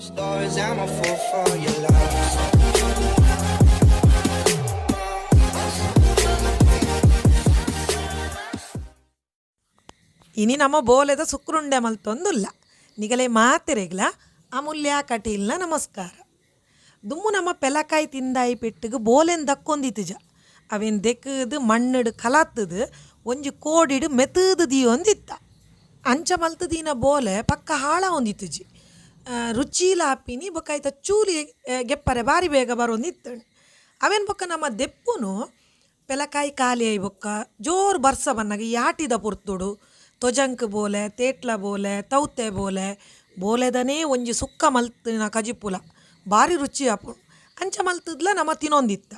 Stories, I'm a fool for your love. ಇನಿ ನಮ್ಮ ಬೋಲೆದ ಸುಕ್ರುಂಡೆ ಮಲ್ತೊಂದುಲ್ಲ ನಿಗಲೆ ಮಾತೆರೆಗ್ಲ ಅಮೂಲ್ಯ ಕಟೀಲ್ನ ನಮಸ್ಕಾರ ದುಮ್ಮು ನಮ್ಮ ಪೆಲಕಾಯಿ ತಿಂದಾಯಿ ಪೆಟ್ಟಿಗೆ ಬೋಲೆನ್ ದಕ್ಕೊಂದಿತ್ತುಜ ಅವೇನ್ ದೆಕ್ಕದು ಮಣ್ಣಡು ಕಲಾತ್ತದು ಒಂಜಿ ಕೋಡಿಡು ಮೆತ್ತದು ದಿಯೊಂದಿತ್ತ ಅಂಚ ಮಲ್ತದೀನ ಬೋಲೆ ಪಕ್ಕ ಹಾಳ ಒಂದಿತ್ತುಜಿ ರುಚೀಲ ಬೊಕ್ಕ ಆಯ್ತ ಚೂಲಿ ಗೆಪ್ಪರೆ ಬಾರಿ ಬೇಗ ಬರೋಂದಿತ್ತಣೆ ಅವೇನು ಬೊಕ್ಕ ನಮ್ಮ ದೆಪ್ಪುನು ಪೆಲಕಾಯಿ ಖಾಲಿ ಆಯ್ ಬೊಕ್ಕ ಜೋರು ಬರ್ಸ ಬನ್ನಗ ಯಾಟಿದ ಪುರ್ತುಡು. ತೊಜಂಕ್ ಬೋಲೆ, ತೇಟ್ಲ ಬೋಲೆ, ತೌತೆ ಬೋಲೆ, ಬೋಲೆದನೇ ಒಂಜಿ ಸುಕ್ಕ ಮಲ್ತಿನ ಕಜಿಪುಲ. ಭಾರಿ ರುಚಿ ಆಪು ಅಂಚ ಮಲ್ತದ್ಲ ನಮ್ಮ ತಿನ್ನೊಂದಿತ್ತ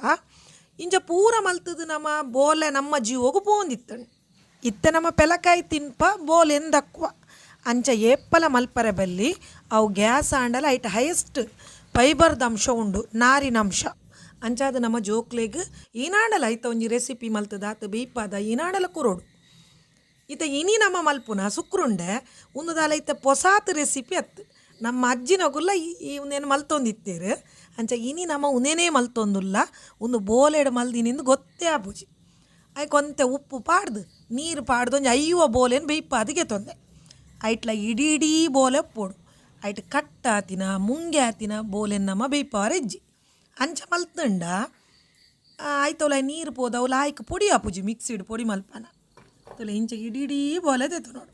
ಇಂಜ ಪೂರ ಮಲ್ತದ ನಮ್ಮ ಬೋಲೆ ನಮ್ಮ ಜೀವಗೂ ಪೋಂದಿತ್ತಂಡು. ಇತ್ತ ನಮ್ಮ ಪೆಲಕಾಯಿ ತಿನ್ಪ ಬೋಲೆ ಎಂದಕ್ವ ಅಂಚ ಏಪ್ಪಲ ಮಲ್ಪರೆ ಬಲ್ಲಿ ಅವು ಗ್ಯಾಸ್ ಆಂಡಲ ಐಟ್ ಹೈಯೆಸ್ಟ್ ಫೈಬರ್ದ ಅಂಶ ಉಂಡು ನಾರಿನ ಅಂಶ ಅಂಚಾದ ನಮ್ಮ ಜೋಕ್ಲೆಗ್ ಈನಾಡಲ ಐತ ಒಂಜಿ ರೆಸಿಪಿ ಮಲ್ತದ, ಆತ ಬೀಪಾದ ಈನಾಡಲ ಕುರೋಡು. ಇತ ಇನಿ ನಮ್ಮ ಮಲ್ಪುನ ಸುಕ್ರುಂಡೆ ಒಂದು ದಾಲ ಈತ ಪೊಸಾತ್ ರೆಸಿಪಿ ಅತ್ ನಮ್ಮ ಅಜ್ಜಿನಗುಲ್ಲ ಈ ಉಂದೇನು ಮಲ್ತೊಂದಿತ್ತೇರು. ಅಂಚ ಇನಿ ನಮ್ಮ ಉನೇನೇ ಮಲ್ತೊಂದುಲ್ಲ ಒಂದು ಬೋಲೆಡ್ ಮಲ್ದಿನಿಂದ ಗೊತ್ತೇ ಆಬುಜಿ ಅಯ್ ಕೊಂತೆ ಉಪ್ಪು ಪಾಡ್ದು, ನೀರು ಪಾಡ್ದು ಒಂಜಿ ಐವ ಬೋಲೆನ್ ಬೇಯ್ಪಾದಿಗೆ ತೊಂದೆ. ಐಟ್ಲ ಇಡೀ ಇಡೀ ಬೋಲೆ ಪೋಡು. ಐಟ್ ಕಟ್ಟ ಆತಿನ ಮುಂಗೆ ಆತಿನ ಬೋಲೆ ನಮ್ಮ ಬೇಯ್ಪಾರ ಇಜ್ಜಿ ಅಂಚ ಮಲ್ತಂಡ ಆಯ್ತವಲ ನೀರು ಪೋದ ಅವಲ ಆಯ್ಕೆ ಪುಡಿ ಆಪುಜಿ, ಮಿಕ್ಸಿಡ್ ಪುಡಿ ಮಲ್ಪನ. ತೊಲೆ ಇಂಚೆ ಇಡೀ ಇಡೀ ಬೋಲೆ ತೆತ್ತು ನೋಡು.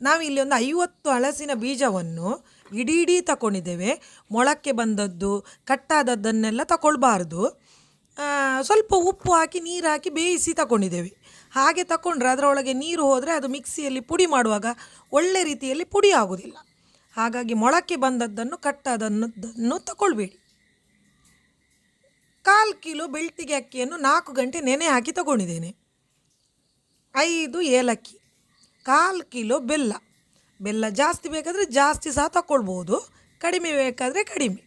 ನಾವಿಲ್ಲಿ ಒಂದು ಐವತ್ತು ಹಳಸಿನ ಬೀಜವನ್ನು ಇಡೀ ಇಡೀ ತಗೊಂಡಿದ್ದೇವೆ ಮೊಳಕ್ಕೆ ಬಂದದ್ದು, ಕಟ್ಟಾದದ್ದನ್ನೆಲ್ಲ ತಗೊಳ್ಬಾರ್ದು ಸ್ವಲ್ಪ ಉಪ್ಪು ಹಾಕಿ, ನೀರು ಹಾಕಿ ಬೇಯಿಸಿ ತಗೊಂಡಿದ್ದೇವೆ ಹಾಗೆ ತಕೊಂಡ್ರೆ ಅದರೊಳಗೆ ನೀರು ಹೋದರೆ ಅದು ಮಿಕ್ಸಿಯಲ್ಲಿ ಪುಡಿ ಮಾಡುವಾಗ ಒಳ್ಳೆ ರೀತಿಯಲ್ಲಿ ಪುಡಿ ಆಗೋದಿಲ್ಲ ಹಾಗಾಗಿ ಮೊಳಕೆ ಬಂದದ್ದನ್ನು ಕಟ್ಟದನ್ನು ತಗೊಳ್ಬೇಡಿ. ಕಾಲು ಕಿಲೋ ಬೆಳ್ತಿಗೆ ಅಕ್ಕಿಯನ್ನು ನಾಲ್ಕು ಗಂಟೆ ನೆನೆ ಹಾಕಿ ತಗೊಂಡಿದ್ದೇನೆ. ಐದು ಏಲಕ್ಕಿ, ಕಾಲು ಕಿಲೋ ಬೆಲ್ಲ. ಬೆಲ್ಲ ಜಾಸ್ತಿ ಬೇಕಾದರೆ ಜಾಸ್ತಿ ಸಹ ತಗೊಳ್ಬೋದು ಕಡಿಮೆ ಬೇಕಾದರೆ ಕಡಿಮೆ.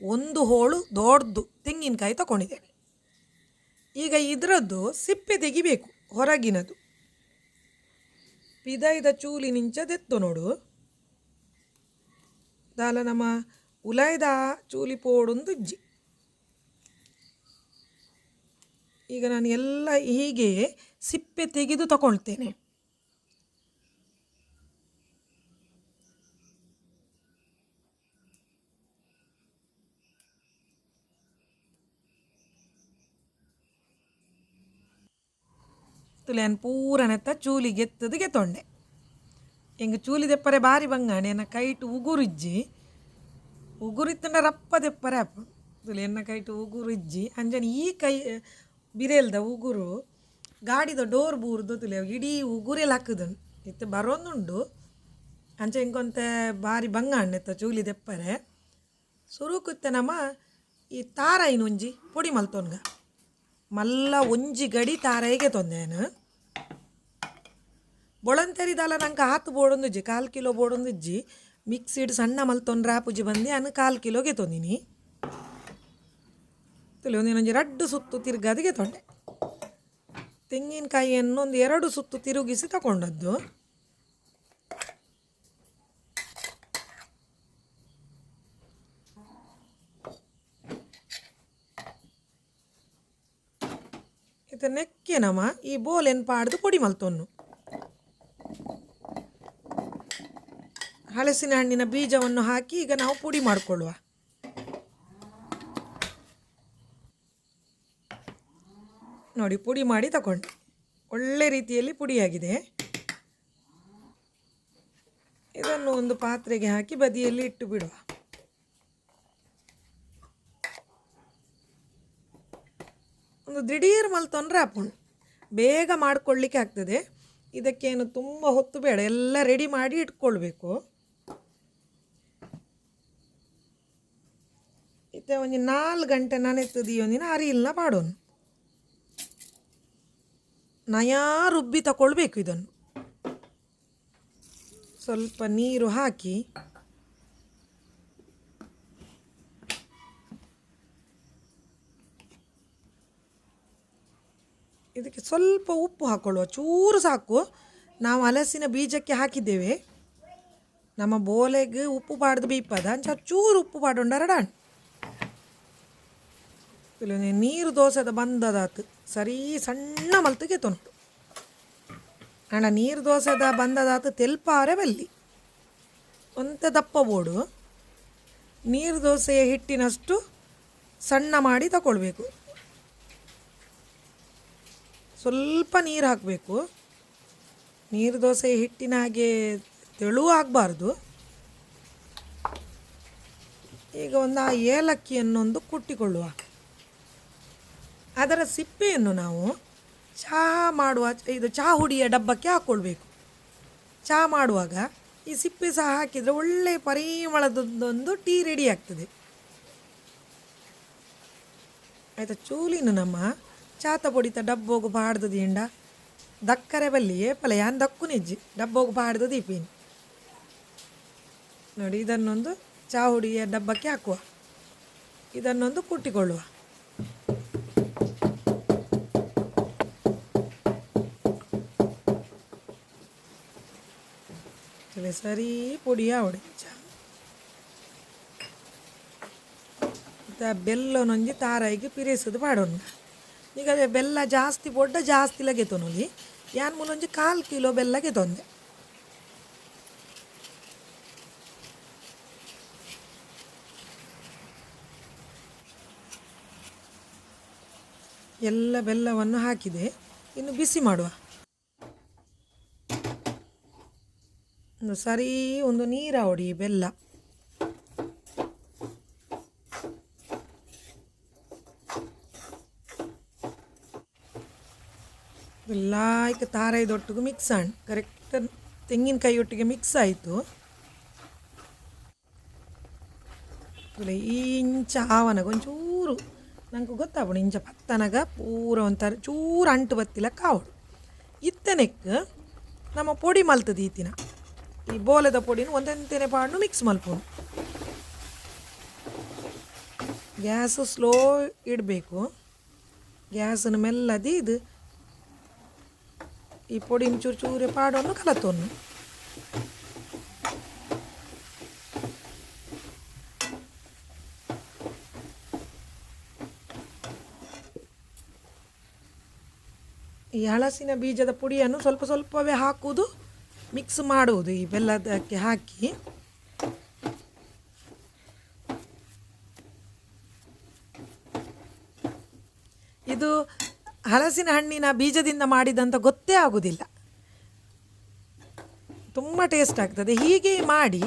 ಒಂದು ಹೋಳು ದೊಡ್ಡದು ತೆಂಗಿನಕಾಯಿ ತಗೊಂಡಿದ್ದೇನೆ. ಈಗ ಇದರದ್ದು ಸಿಪ್ಪೆ ತೆಗಿಬೇಕು, ಹೊರಗಿನದು. ಪಿದಾಯದ ಚೂಲಿ ನಿಂಚದೆತ್ತು ನೋಡು. ದಾಲ ನಮ್ಮ ಉಲಾಯದ ಚೂಲಿ ಪೋಡೊಂದು ಜಿ ಈಗ ನಾನು ಎಲ್ಲ ಹೀಗೆ ಸಿಪ್ಪೆ ತೆಗೆದು ತಗೊಳ್ತೇನೆ. ತುಲೆನ್ ಪೂರನೆತ್ತ ಚೂಲಿ ಎತ್ತದು ಗೆತ್ತೊಂಡೆ ಎಂಗ ಚೂಲಿ ದೆಪ್ಪರೆ ಬಾರಿ ಬಂಗಾಣಿ, ಎನ್ನ ಕೈಟು ಉಗುರಿಜ್ಜಿ, ಉಗುರಿತ್ತಂಡ ರಪ್ಪ ದೆಪ್ಪರೆ ಅಪ್ಪ. ತುಲೆ ಎನ್ನ ಕೈಟು ಉಗುರಿಜ್ಜಿ, ಅಂಜನ ಈ ಕೈ ಬಿರೇಲ್ದ ಉಗುರು, ಗಾಡಿದ ಡೋರ್ ಬೂರ್ದು ತುಲೆ ಇಡೀ ಉಗುರೆಲ್ಲ ಹಾಕುದನು. ಇತ್ತು ಬರೋಂದುಂಡು, ಅಂಚೆ ಭಾರಿ ಬಾರಿ ತ ಚೂಲಿ ದೆಪ್ಪರೆ. ಸುರುಕುತ್ತೆ ನಮ್ಮ ಈ ತಾರಾಯಿನ ಒಂಜಿ ಪೊಡಿ ಮಲ್ತೊನ್ಗ. ಮಲ್ಲ ಒಂಜಿ ಗಡಿ ತಾರಾಯಿಗೆ ತೊಂದೇನು. ಬೊಳಂತೆರಿದಲ್ಲ ನಂಗೆ ಹಾತು ಬೋಡೊಂದುಜ್ಜಿ ಕಾಲು ಕಿಲೋ ಬೋಡೊಂದುಜ್ಜಿ ಮಿಕ್ಸಿಡ್ ಸಣ್ಣ ಮಲ್ತೊಂಡ್ರೆ ರಾಪುಜಿ ಬಂದು ಅನ್ನು ಕಾಲು ಕಿಲೋಗೆ ತೊಂದಿನಿ. ತುಳಿ ಒಂದಿನೊಂಜಿ ರಡ್ಡು ಸುತ್ತು ತಿರ್ಗದಿಗೆ ತೊಂಡೆ. ತೆಂಗಿನಕಾಯಿಯನ್ನು ಒಂದು ಎರಡು ಸುತ್ತು ತಿರುಗಿಸಿ ತಗೊಂಡದ್ದು ಇದು ನೆಕ್ಕೆ ನಮ ಈ ಬೋಲೆನ್ ಪಾಡ್ದು, ಪೊಡಿ ಮಲ್ತೊನ್ನು ಹಲಸಿನ ಹಣ್ಣಿನ ಬೀಜವನ್ನು ಹಾಕಿ ಈಗ ನಾವು ಪುಡಿ ಮಾಡಿಕೊಳ್ಳುವ. ನೋಡಿ, ಪುಡಿ ಮಾಡಿ ತಗೊಂಡು. ಒಳ್ಳೆ ರೀತಿಯಲ್ಲಿ ಪುಡಿಯಾಗಿದೆ. ಇದನ್ನು ಒಂದು ಪಾತ್ರೆಗೆ ಹಾಕಿ ಬದಿಯಲ್ಲಿ ಇಟ್ಟು ಬಿಡುವ. ಒಂದು ದಿಢೀರ್ ಮಲ್ತೊಂದ್ರೆ ಹಾಕೊಂಡು ಬೇಗ ಮಾಡ್ಕೊಳ್ಳಿಕ್ಕೆ ಆಗ್ತದೆ. ಇದಕ್ಕೇನು ತುಂಬ ಹೊತ್ತು ಬೇಡ. ಎಲ್ಲ ರೆಡಿ ಮಾಡಿ ಇಟ್ಕೊಳ್ಬೇಕು. ಇತ್ತೆ, ಒಂಜಿ ನಾಲ್ಕು ಗಂಟೆ ನನೆತ್ತದಿ ಒಂದಿನ ಇಲ್ಲ ಪಾಡೋನು. ನಯಾ ರುಬ್ಬಿ ತಗೊಳ್ಬೇಕು ಇದನ್ನು. ಸ್ವಲ್ಪ ನೀರು ಹಾಕಿ. ಇದಕ್ಕೆ ಸ್ವಲ್ಪ ಉಪ್ಪು ಹಾಕೊಳ್ಳುವ, ಚೂರು ಸಾಕು. ನಾವು ಹಲಸಿನ ಬೀಜಕ್ಕೆ ಹಾಕಿದ್ದೇವೆ. ನಮ್ಮ ಬೋಲೆಗೆ ಉಪ್ಪು ಪಾಡ್ದು ಬೀಪದ ಚೂರು ಉಪ್ಪು ಪಾಡುಂಡರಡಾಣ್ ಇಲ್ಲ ನೀರು ದೋಸೆದ ಬಂದದಾತು ಸರಿ ಸಣ್ಣ ಮಲ್ತಿಗೆ ತೊಂಟು. ಅಣ್ಣ, ನೀರು ದೋಸೆದ ಬಂದದಾತು ತೆಲ್ಪಾರೆ ಬಲ್ಲಿ. ಒಂತೆ ದಪ್ಪ ಬೋಡು. ನೀರು ದೋಸೆಯ ಹಿಟ್ಟಿನಷ್ಟು ಸಣ್ಣ ಮಾಡಿ ತಗೊಳ್ಬೇಕು ಸ್ವಲ್ಪ ನೀರು ಹಾಕಬೇಕು. ನೀರು ದೋಸೆ ಹಿಟ್ಟಿನ ಹಾಗೆ ತೆಳು ಆಗಬಾರ್ದು ಈಗ ಒಂದು ಆ ಏಲಕ್ಕಿಯನ್ನೊಂದು ಕುಟ್ಟಿಕೊಳ್ಳುವ. ಅದರ ಸಿಪ್ಪೆಯನ್ನು ನಾವು ಚಹಾ ಮಾಡುವ, ಇದು ಚಹಾ ಹುಡಿಯ ಡಬ್ಬಕ್ಕೆ ಹಾಕ್ಕೊಳ್ಬೇಕು ಚಹಾ ಮಾಡುವಾಗ ಈ ಸಿಪ್ಪೆ ಸಹ ಹಾಕಿದರೆ ಒಳ್ಳೆಯ ಪರಿಮಳದೊಂದೊಂದು ಟೀ ರೆಡಿ ಆಗ್ತದೆ. ಆಯಿತಾ, ಚೂಲಿನು ನಮ್ಮ ಚಾತ ಪೊಡಿತ ಡಬ್ಬೋಗು ಬಾಡ್ದು ದಿಂಡ ದಕ್ಕರೆ ಬಲ್ಲಿಯೇ ಪಲಯಾನ್ ದಕ್ಕು ನಿಜ್ಜಿ, ಡಬ್ಬೋಗು ಬಾಡ್ದು ದೀಪಿನಿ ನೋಡಿ, ಇದನ್ನೊಂದು ಚಾ ಹುಡಿಯ ಡಬ್ಬಕ್ಕೆ ಹಾಕುವ. ಇದನ್ನೊಂದು ಕುಟ್ಟಿಕೊಳ್ಳುವ. ಸರಿ ಪುಡಿಯ ಹೊಡಿ ಚಾ ಮತ್ತೆ ಬೆಲ್ಲನೊಂಜಿ ತಾರಾಯಿಗೆ ಪಿರೇಸುದು ಪಾಡೋಣ. ಈಗ ಅದೇ ಬೆಲ್ಲ ಜಾಸ್ತಿ ಬೊಡ್ಡ ಜಾಸ್ತಿ ಲಗೆತೋನು ಯಾನ್ ಮೂಲೊಂಜಿ ಕಾಲು ಕಿಲೋ ಬೆಲ್ಲ ಗೆತೊಂದೆ ಎಲ್ಲ ಬೆಲ್ಲವನ್ನು ಹಾಕಿದೆ. ಇನ್ನು ಬಿಸಿ ಮಾಡುವ. ಒಂದು ಸರಿ ಒಂದು ನೀರ ಹೊಡಿ ಬೆಲ್ಲ ಎಲ್ಲ ಈಗ ತಾರೈದೊಟ್ಟಿಗೆ ಮಿಕ್ಸ್ ಆಣ್. ಕರೆಕ್ಟ್ ತೆಂಗಿನಕಾಯಿ ಒಟ್ಟಿಗೆ ಮಿಕ್ಸ್ ಆಯಿತು. ಇಂಚ ಆವನಗ ಒಂಚೂರು, ನಂಗೆ ಗೊತ್ತಾಗ್ಬಿಡು ಇಂಚ ಪತ್ತನಗ ಪೂರ ಒಂಥರ, ಚೂರು ಅಂಟು ಬತ್ತಿಲ್ಲ ಕಾವಡು ಇತ್ತನೆಕ್ ನಮ್ಮ ಪೊಡಿ ಮಲ್ತದ ಈತಿನ ಈ ಬೋಲದ ಪೊಡಿನ ಒಂದೆಂತೆನೆ ಪಾಡ್ನು ಮಿಕ್ಸ್ ಮಲ್ಪುನು ಗ್ಯಾಸ್ ಸ್ಲೋ ಇಡಬೇಕು. ಗ್ಯಾಸನ್ನು ಮೆಲ್ಲದಿದು ಈ ಪುಡಿನ ಚೂರು ಚೂರೆ ಪಾಡೋನು ಕಲತೋನು ಈ ಹಲಸಿನ ಬೀಜದ ಪುಡಿಯನ್ನು ಸ್ವಲ್ಪ ಸ್ವಲ್ಪವೇ ಹಾಕುವುದು ಮಿಕ್ಸ್ ಮಾಡುವುದು ಈ ಬೆಲ್ಲದಕ್ಕೆ ಹಾಕಿ. ಇದು ಹಲಸಿನ ಹಣ್ಣಿನ ಬೀಜದಿಂದ ಮಾಡಿದಂತ ಗೊತ್ತೇ ಆಗುವುದಿಲ್ಲ ತುಂಬ ಟೇಸ್ಟ್ ಆಗ್ತದೆ. ಹೀಗೆ ಮಾಡಿ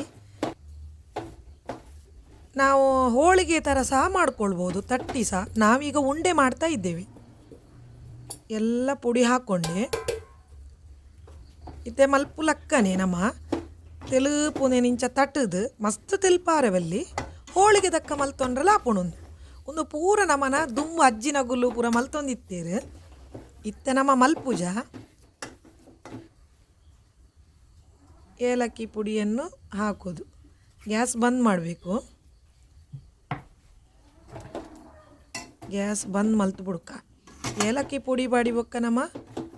ನಾವು ಹೋಳಿಗೆ ಥರ ಸಹ ಮಾಡ್ಕೊಳ್ಬೋದು. ತಟ್ಟಿ ಸಹ ನಾವೀಗ ಉಂಡೆ ಮಾಡ್ತಾ ಇದ್ದೇವೆ. ಎಲ್ಲ ಪುಡಿ ಹಾಕ್ಕೊಂಡೆ ಇತ್ತೆ ಮಲ್ಪು ಲಕ್ಕನೆ ನಮ್ಮ ತೆಲುಪುನೆ ನಿಂಚ ತಟ್ಟದು ಮಸ್ತ್ ತೆಲ್ಪಾರವಲ್ಲಿ ಹೋಳಿಗೆ ದಕ್ಕ ಮಲ್ತೊಂಡ್ರಲ್ಲ ಆಪುಣೊಂದು ಒಂದು ಪೂರ ನಮನ ದುಂಬು ಅಜ್ಜಿನ ಗುಲ್ಲು ಪೂರ ಮಲ್ತೊಂದಿತ್ತೇರು ಇತ್ತೆ ನಮ್ಮ ಮಲ್ಪುಜ ಏಲಕ್ಕಿ ಪುಡಿಯನ್ನು ಹಾಕೋದು ಗ್ಯಾಸ್ ಬಂದ್ ಮಾಡಬೇಕು ಗ್ಯಾಸ್ ಬಂದ್ ಮಲ್ತು ಬುಡ್ಕ ಏಲಕ್ಕಿ ಪುಡಿ ಬಾಡಿ ಬೊಕ್ಕ ನಮ್ಮ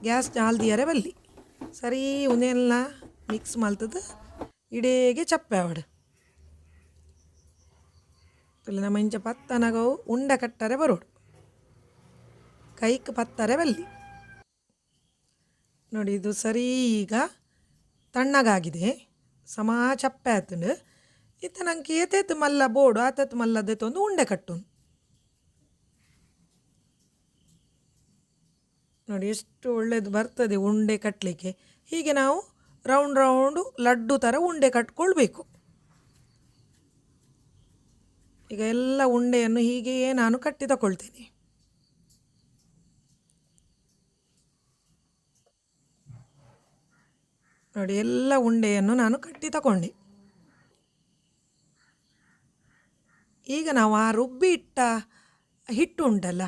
ಗ್ಯಾಸ್ ಜಾಲ್ದಿಯರೆ ಬಲ್ಲಿ ಸರಿ ಉನೆಲ್ಲ ಮಿಕ್ಸ್ ಮಲ್ತದ ಇಡೇಗೆ ಚಪ್ಪೆ ಅವಡು. ನಮ್ಮ ಇಂಚ ಪತ್ತನಗವು ಉಂಡ ಕಟ್ಟರೆ ಬರೋಡು. ಕೈಕ್ ಪತ್ತರೆ ಬಲ್ಲಿ. ನೋಡಿ ಇದು ಸರಿ ಈಗ ತಣ್ಣಗಾಗಿದೆ. ಸಮ ಚಪ್ಪೆ ಆತುಂಡು. ಇತ್ತ ನಂಗೆ ಏತೇತು ಮಲ್ಲ ಬೋಡು, ಆತತ್ ಮಲ್ಲದೇತು ಒಂದು ಉಂಡೆ ಕಟ್ಟುನ್. ನೋಡಿ, ಎಷ್ಟು ಒಳ್ಳೆಯದು ಬರ್ತದೆ ಉಂಡೆ ಕಟ್ಟಲಿಕ್ಕೆ ಹೀಗೆ ನಾವು ರೌಂಡ್ ರೌಂಡು ಲಡ್ಡು ಥರ ಉಂಡೆ ಕಟ್ಕೊಳ್ಬೇಕು. ಈಗ ಎಲ್ಲ ಉಂಡೆಯನ್ನು ಹೀಗೆಯೇ ನಾನು ಕಟ್ಟಿ ತಗೊಳ್ತೇನೆ. ನೋಡಿ, ಎಲ್ಲ ಉಂಡೆಯನ್ನು ನಾನು ಕಟ್ಟಿ ತಗೊಂಡೆ. ಈಗ ನಾವು ಆ ರುಬ್ಬಿ ಇಟ್ಟ ಹಿಟ್ಟು ಉಂಟಲ್ಲ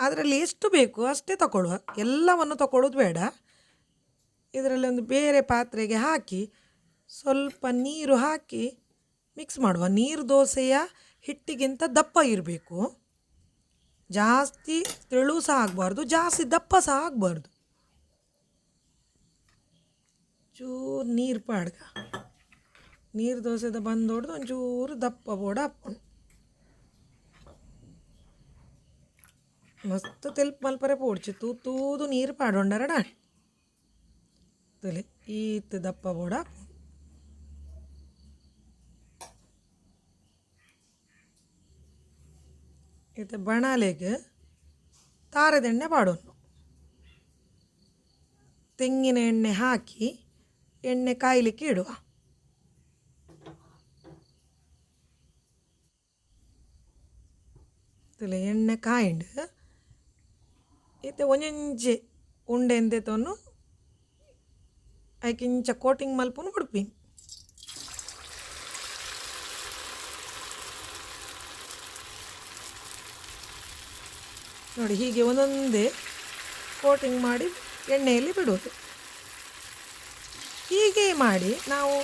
ಅದರಲ್ಲಿ ಎಷ್ಟು ಬೇಕು ಅಷ್ಟೇ ತಗೊಳ್ಳುವ ಎಲ್ಲವನ್ನು ತಗೊಳ್ಳೋದು ಬೇಡ. ಇದರಲ್ಲಿ ಒಂದು ಬೇರೆ ಪಾತ್ರೆಗೆ ಹಾಕಿ ಸ್ವಲ್ಪ ನೀರು ಹಾಕಿ ಮಿಕ್ಸ್ ಮಾಡುವ. ನೀರು ದೋಸೆಯ ಹಿಟ್ಟಿಗಿಂತ ದಪ್ಪ ಇರಬೇಕು. ಜಾಸ್ತಿ ತೆಳು ಸಹ ಆಗಬಾರ್ದು, ಜಾಸ್ತಿ ದಪ್ಪ ಸಹ ಆಗಬಾರ್ದು. ಚೂರು ನೀರು ಪಾಡ್ಗ. ನೀರು ದೋಸೆದ ಬಂದೋಡ್ದು ಒಂಚೂರು ದಪ್ಪ ಬೋಡ ಹಾಕ್ಕೊಂಡು ಮಸ್ತ್ ತೆಲ್ಪ ಮಲ್ಪರೆ ಪೋಡ್ಚು ತೂ ತೂದು ನೀರು ಪಾಡೊಂಡರ ಡಾಣಿ ತಲೆ ಈತ್ ದಪ್ಪ ಬೋಡ ಹಾಕ್ಕೊಂಡು ಇದು ಬಣಾಲೆಗೆ ತಾರದೆಣ್ಣೆ ಪಾಡೋನು ತೆಂಗಿನ ಎಣ್ಣೆ ಹಾಕಿ ಎಣ್ಣೆ ಕಾಯಲಿಕ್ಕೆ ಇಡುವ ತಲೆ ಎಣ್ಣೆ ಕಾಯಿಂಡು ಇತ್ತೆ ಒಂಜೊಂಜಿ ಉಂಡೆ ತೋನು ಐಕಿಂಚ ಕೋಟಿಂಗ್ ಮಲ್ಪುನು ಉಡುಪಿ ನೋಡಿ ಹೀಗೆ ಒಂದೊಂದೇ ಕೋಟಿಂಗ್ ಮಾಡಿ ಎಣ್ಣೆಯಲ್ಲಿ ಬಿಡೋದು ಹೀಗೆ ಮಾಡಿ ನಾವು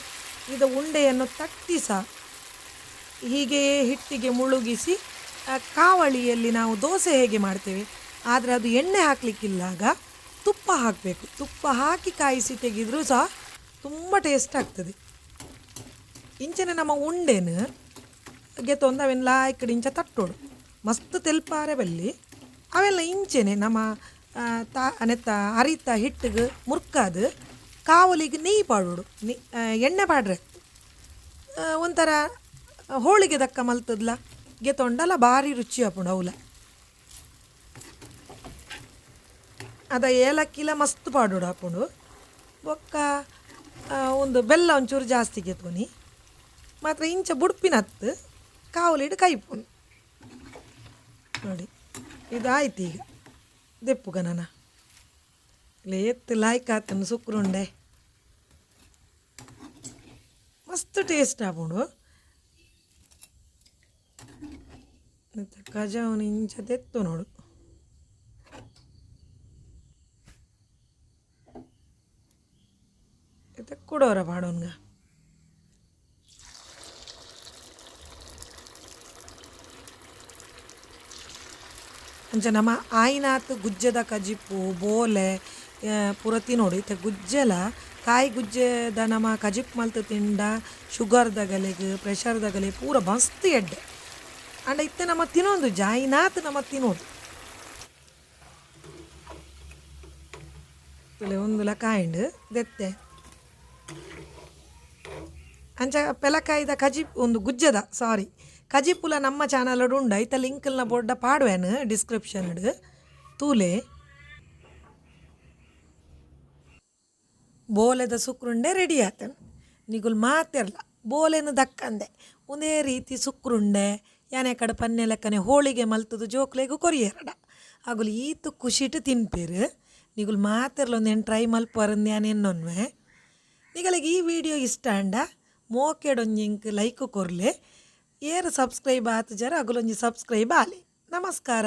ಇದು ಉಂಡೆಯನ್ನು ತಟ್ಟಿ ಸಹ ಹೀಗೆಯೇ ಹಿಟ್ಟಿಗೆ ಮುಳುಗಿಸಿ ಕಾವಳಿಯಲ್ಲಿ ನಾವು ದೋಸೆ ಹೇಗೆ ಮಾಡ್ತೇವೆ? ಆದರೆ ಅದು ಎಣ್ಣೆ ಹಾಕಲಿಕ್ಕಿಲ್ಲಾಗ ತುಪ್ಪ ಹಾಕಬೇಕು. ತುಪ್ಪ ಹಾಕಿ ಕಾಯಿಸಿ ತೆಗೆದರೂ ಸಹ ತುಂಬ ಟೇಸ್ಟ್ ಆಗ್ತದೆ. ಇಂಚನೆ ನಮ್ಮ ಉಂಡೆನ ತೊಂದವೆನ್ ಅವೆಲ್ಲ ಈ ಕಡೆ ಇಂಚ ತಟ್ಟೋಡು. ಮಸ್ತ್ ತೆಲ್ಪಾರೆ ಬಲ್ಲಿ. ಅವೆಲ್ಲ ಇಂಚೆನೆ ನಮ್ಮ ತಾ, ನೆತ್ತ ಅರಿತ ಹಿಟ್ಟಿಗೆ ಮುರ್ಕಾದು ಕಾವಲಿಗೆ ನೀ ಪಾಡೋಡು. ನಿ ಎಣ್ಣೆ ಪಾಡ್ರೆ. ಒಂಥರ ಹೋಳಿಗೆ ದಕ್ಕ ಮಲ್ತದ್ಲ. ಗೆತ್ತೊಂಡಲ್ಲ ಭಾರಿ ರುಚಿ ಅಪ್ಪುಂಡು ಅವಲ. ಅದ ಏಲಕ್ಕಿಲ ಮಸ್ತ್ ಪಾಡೋಡು ಹಾಕೊಂಡು ಬೊಕ್ಕ ಒಂದು ಬೆಲ್ಲ ಒಂಚೂರು ಜಾಸ್ತಿ ಗೆತ್ಕೊನಿ ಮಾತ್ರ ಇಂಚ ಬುಡ್ಪಿನತ್ತು ಕಾವಲಿಡು ಕೈಪುನು ನೋಡಿ, ಇದಾಯ್ತು ಈಗ. ದೆಪ್ಪುಗ ನಾನು ಎತ್ತು ಲಾಯ್ಕ್ ಆತನು ಸುಕ್ರುಂಡೆ. ಮಸ್ತ್ ಟೇಸ್ಟ್ ಆಪುಂಡು ಮತ್ತೆ ಅವನು ಇಂಚ ತೆತ್ತು ನೋಡು. ಕೊಡೋರ ಬಾಡೋನ್ಗ ಅಂಚ ನಮ್ಮ ಆಯ್ನಾತ್ ಗುಜ್ಜದ ಕಜಿಪು, ಬೋಲೆ ಪುರತಿ ಪೂರ ತಿನ್ನೋಡು ಇತ್ತೆ ಗುಜ್ಜೆಲ, ಕಾಯಿ ಗುಜ್ಜೆದ ನಮ್ಮ ಕಜಿಪ್ ಮಲ್ತು ತಿಂಡ ಶುಗರ್ದಗಲೆಗ್ ಪ್ರೆಷರ್ದಗಲೆ ಪೂರ ಮಸ್ತ್ ಎಡ್ಡೆ. ಅಂಡ ಇತ್ತೆ ನಮ್ಮ ತಿನ್ನೋದು ಜಾಯಿನಾತ್ ನಮ್ಮ ತಿನ್ನೋದು. ಒಂದು ಕಾಯಿಂಡು ದೆತ್ತೆ. ಅಂಚ ಪೆಲಕಾಯಿದ ಕಜಿ, ಒಂದು ಗುಜ್ಜದ ಸಾರಿ ಕಜಿಪುಲ ನಮ್ಮ ಚಾನಲ್ ಉಂಡ. ಐತ ಲಿಂಕ್ನ ಬೊಡ್ಡ ಪಾಡ್ವೇನು ಡಿಸ್ಕ್ರಿಪ್ಷನ್ ತೂಲೆ. ಬೋಲೆದ ಸುಕ್ರುಂಡೆ ರೆಡಿ ಆತನು. ನಿಗುಲ್ ಮಾತಿರಲ್ಲ ಬೋಲೆನ ದಕ್ಕಂದೆ ಒಂದೇ ರೀತಿ ಸುಕ್ರುಂಡೆ, ಯಾನೆ ಕಡೆ ಪನ್ನೆ ಲೆಕ್ಕನೆ ಹೋಳಿಗೆ ಮಲ್ತದು ಜೋಕ್ಲೆಗು ಕೊರಿಯರಡ. ಅಗುಲು ಈತು ಖುಷಿಟ್ಟು ತಿನ್ಪೇರು. ನಿಗುಲ್ ಮಾತಿರಲ್ಲ ಒಂದೇನು ಟ್ರೈ ಮಲ್ಪರಂದ್ಯಾನೆ ಯಾನೆನ್ನೊನ್ವೆ ನಿಗಳಿಗೆ ಈ ವಿಡಿಯೋ ಇಷ್ಟ ಅಂಡ. ಮೋಕೆಡೊಂಜಿಂಕ್ ಲೈಕ್ ಕೊರ್ಲೆ. ಏರು ಸಬ್ಸ್ಕ್ರೈಬ್ ಆತು ಜರ ಅಗುಲೊಂಜಿ ಸಬ್ಸ್ಕ್ರೈಬ್ ಆಲಿ. ನಮಸ್ಕಾರ.